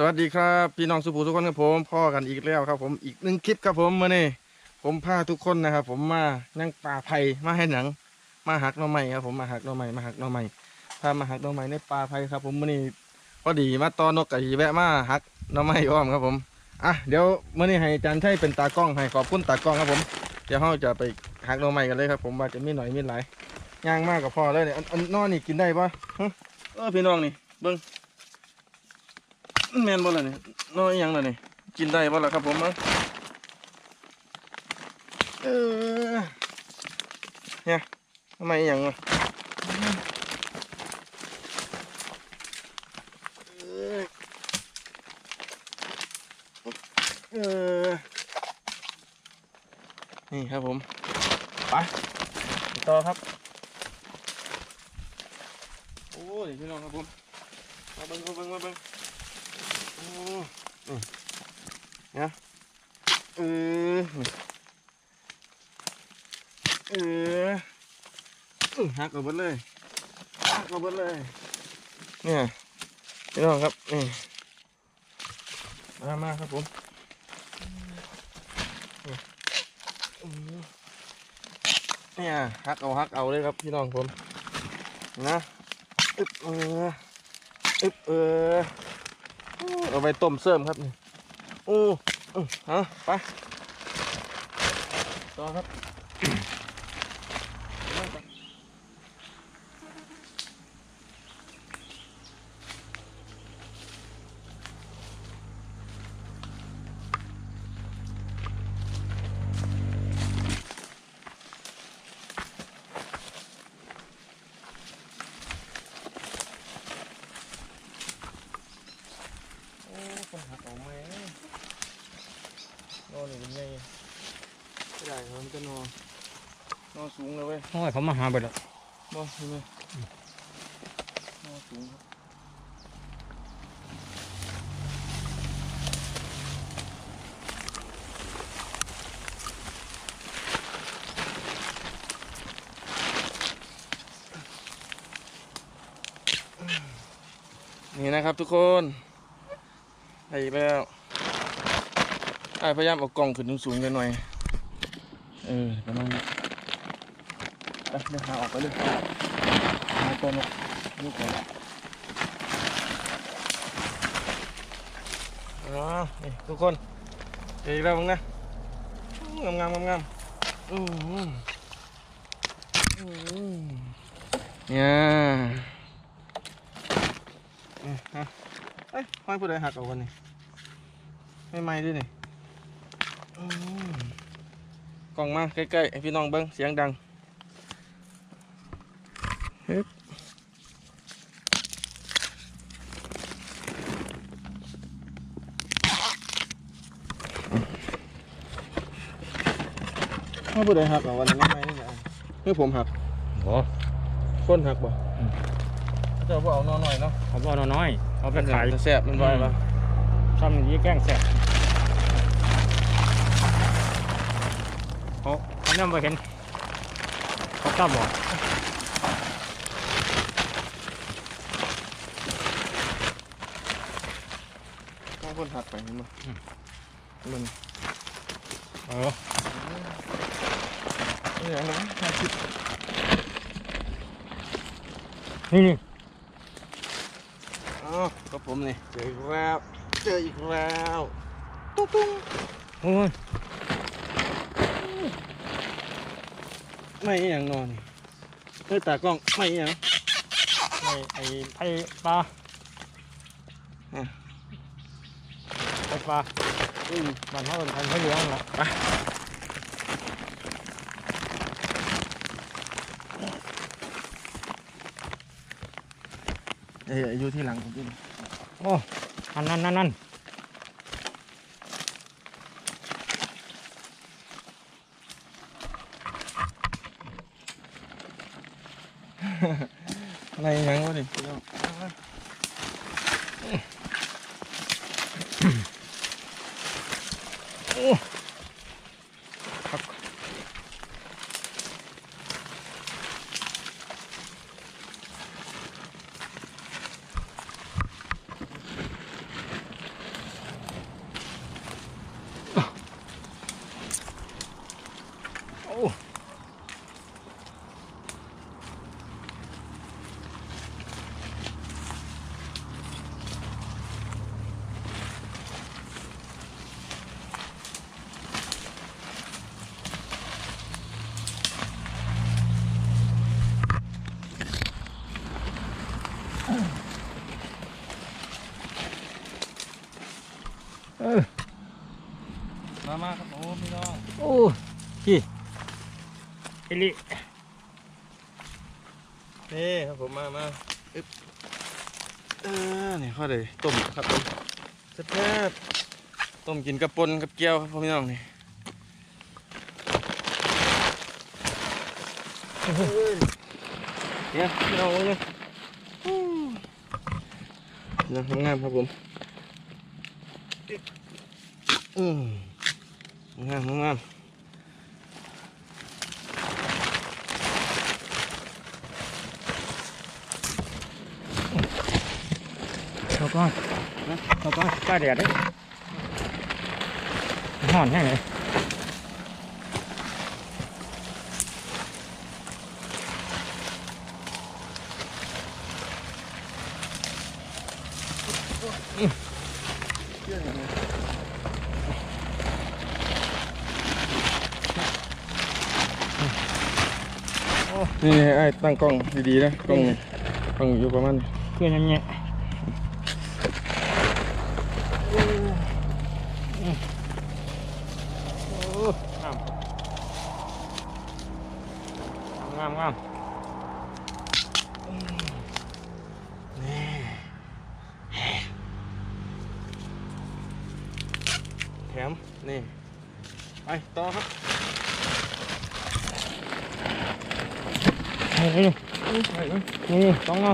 สวัสดีครับพี่น้องสุภูทุกคนครับผมพ่อกันอีกแล้วครับ ผมอีกหนึ่งคลิปครับผมเมื่อนี้ผมพาทุกคนนะครับ ผมมานั่งป่าไผ่มาให้หนัง มาหักหน่อไม้ครับผมมาหักหน่อไม้มาหักหน่อไม้พามาหักหน่อไม้ในป่าไผ่ครับ ผมเมื่อนี้พอดีมาตอนนกกระหีแวะมาหักหน่อไม้อ้อมครับผมอะเดี๋ยวเมื่อนี้ให้อาจารย์ใช้เป็นตากล้องให้ขอบคุณตากล้องครับผมเดี๋ยวเราจะไปหักหน่อไม้กันเลยครับ ผมว่าจะมีหน่อยมีหลายย่างมากกับพ่อเลยเนี่ยอันอนนอนี่กินได้ปะเออพี่น้องนี่เบิ้ง แมนบ่ล่ะนี่น้อยยังล่ะนี่กินได้บ่ล่ะครับผมมั้งเออเนี่ยทำไมย่างวะเออเออนี่ครับผมไปต่อครับ โอ้ยพี่น้องครับผมมาเบิ่งมาเบิ่งมาเบิ่ง นี่ยเออเออหักเอาหมดเลยหักเอาหมดเลย เนี่ยพี่น้องครับนี่มามาครับผมอืมเนี่ยหักเอาหักเอาเลยครับพี่น้องผมนะอึบเอออึบเออ เอาไปต้มเสริมครับนี่โอ้อื้อฮะไปต่อครับ โอ้คนหักออกมาโน่นนี่เป็นไงไม่ได้ครับมันก็นอนนอนสูงเลยเว้ยโอ้ยเขามาหาไปแล้วบ่เห็นไหมนอนสูงครับนี่นะครับทุกคน ไปอีกแล้วไอ้พยายามเอากล่องขึ้นสูงๆกันหน่อย เออประมาณนี้ไปเดินหาออกไปเลยหาตัวลูกลูกก่อนอ๋อนี่ทุกคนเจออีกแล้วมึงนะงามงามงามงามอืมอืมเนี่ยนี่ฮะ เอ้ยห้อยผู้ใดหักเอากันนี่ไม่ไหม้ด้วยนี่อืมกล่องมาใกล้ๆให้พี่น้องเบิ้งเสียงดังฮึบถ้าผู้ใดหักเอาวันนี้ไม่ไหมนี่นะคือผมหักโอ้ก้นหักบ่เจ้าบ่เอานอนหน่อยเนาะเขาบอกน้อยๆ เอาไปขายจะแซ่บมันบ่อยปะซ้ำยี่แกล้งแสบเขาเขาเนี่ยมาเห็นเขากล้าบอกถ้าคนหักไปเห็นบ่มันเออนี่อย่างนั้นห้าสิบนี่นี่อ๋อ ก็ผมนี่เจออีกแล้วเจออีกแล้วตุ้งตุ้งโอ้ยไม่อหย่างนอนนี่เออตากล้องไม่อหย่างไอ้ไอ้ไอ้ปลาอะไอ้ปลาอืมบ้านเขาเป็นพันธุ์เขาเหลืองละเอ้ยอยู่ที่หลังผมดิ โอ้อันนั้นนั่นนั่นอะไรอหยังวะดิ โอ้ครับ เออ มามาครับผมพี่น้อง โอ้พี่เอ ลินี่ครับผมมามาอึ๊บเออนี่ข้อเลยต้มครับผมแซ่บๆต้มกินกับปนกับเกี๊ยวครับผมพี่น้องนี่เนี่ยพี่น้องเลยนะทำงานครับผมอืมงามงาม เขาก็เขาก็กล้าแดดเลยห่อนแห้งเลยนี่ไอ้ตั้งกล้องดีๆนะกล้องกล้องอยู่ประมาณเพื่อนยังเงี้ย งามงามงามแถมนี่ไปต่อครับนี่นี่ไปไปนี่นี่ต้องเอา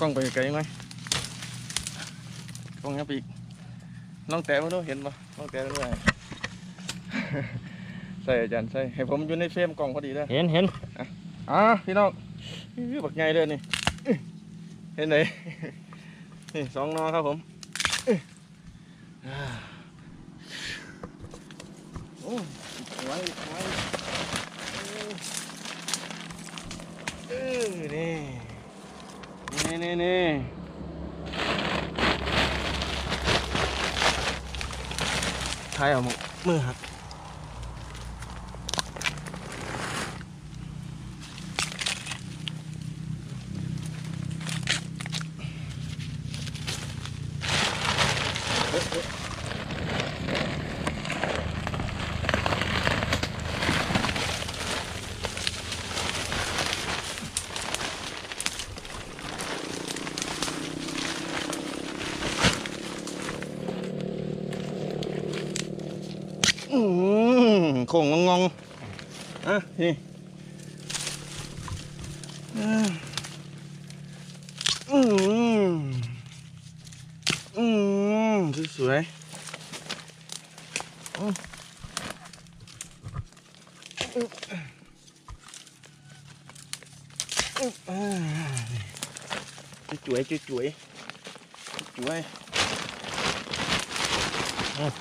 กล้องไปไกลไหมกล้องยับไปอีกน้องแต่มาดูเห็นปะน้องแต่มาด้วย ใส่อาจารย์ใส่ให้ผมอยู่ในเฟรมกล้องพอดีเลยเห็นเห็นอะพี่น้องอื้อบักใหญ่เลยนี่อื้อเห็นไหนนี่สองนอครับผมอื้ออ่าโอ้ไว้ไว้เออนี่นี่นี่นี่ถ่ายเอามือมือหัก อืมโค้งงงๆอะนี่อ่าอืมอืม สวยๆอืมอึ๊บอึ๊บอ่านี่จุ๋ยจุ๋ยจุ๋ยจุ๋ย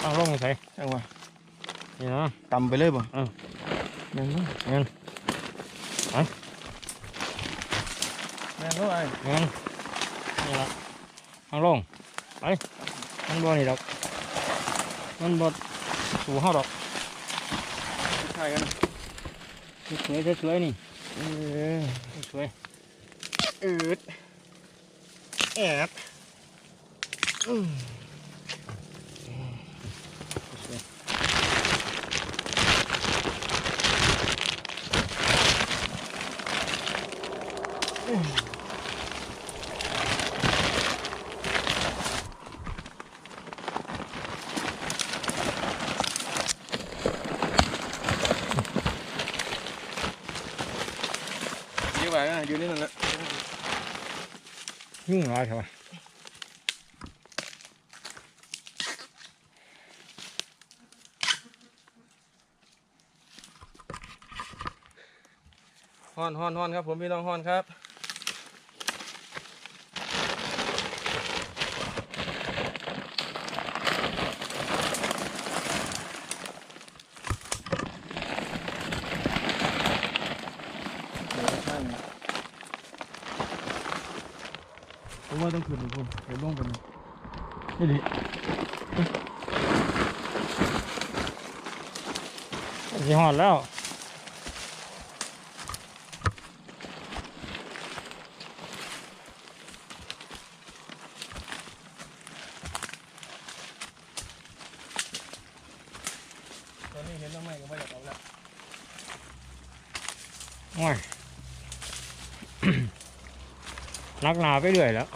ตั้งลงใส่จังหวะนี่นะตำไปเลยบ่เออแม่นบ่เงินแม่นบ่ไอ้เงินนี่ละตั้งลงไป มันบ่นี่ดอก มันบ่สู่เฮาดอกถ่ายกันสวยๆสวยๆนี่เออสวยอืดแอบอืม เดี๋ยวไปนะอยู่นี่นั่นแหละยุ่งหลายเถอะฮ้อนฮ้อนฮ้อนครับผมพี่น้องฮ้อนครับ ว่าต้องขึ้นผมเดี๋ยวลงกันนี่ดิสิหอดแล้วตอนนี้เห็นต้องไม่ก็ไม่อยากเอาแล้วโอ้ยนักหนาไปเรื่อยแล้ว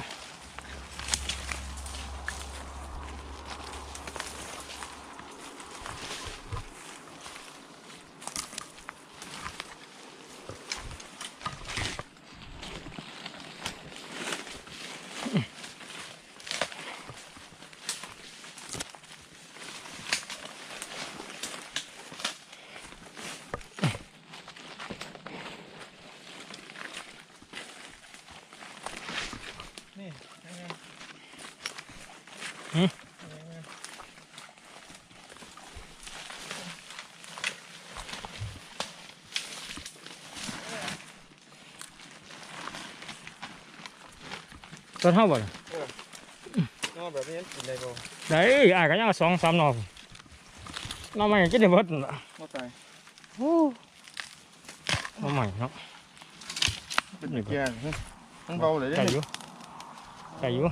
หืมต้นเท่าบ่ล่ะนอแบบนี้กินได้บ่ได้อายก็ยังเอ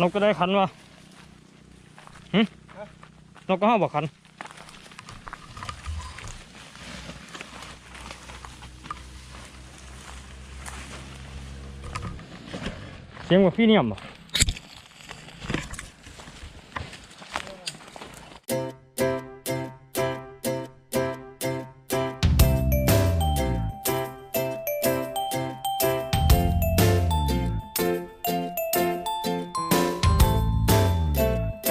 นกก็ได้คันวะหึนกก็ห้าบอกคันเสียงว่าพี่เนียมบ่